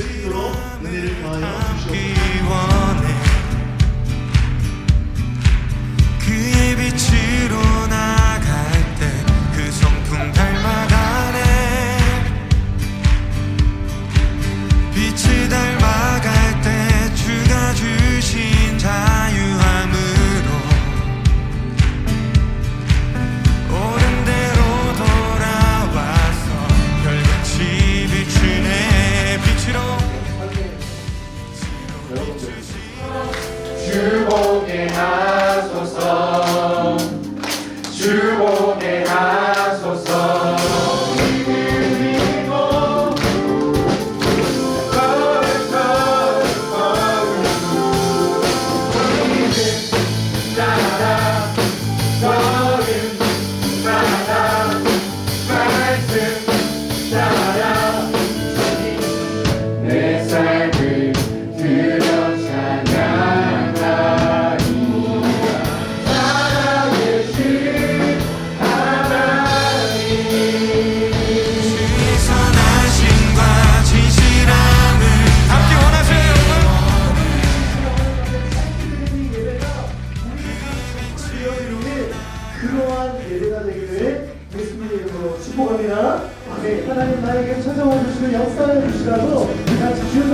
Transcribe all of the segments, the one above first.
주인으로 늘 아, 예. 하여 주시옵소서 그의 빛으로 나갈 때 그 성품 닮아가네. 빛을 닮아갈 때 주가 주신 자유. 그러한 예배가 되기를 예수님의 이름으로 축복합니다. 네, 하나님 나에게 찾아와 주시는 역사를 주시라고 같이 주님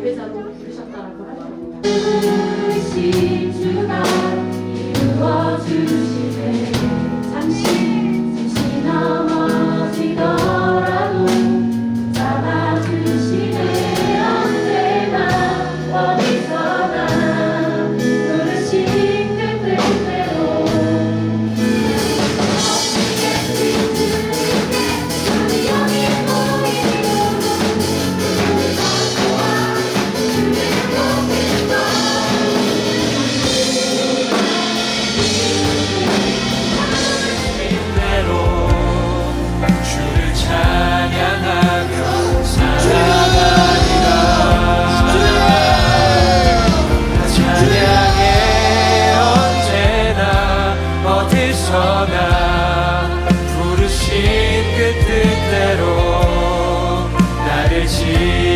예배자로 부르셨다라고 할 수 있습니다. 떠나 부르신 그 뜻대로 나를 지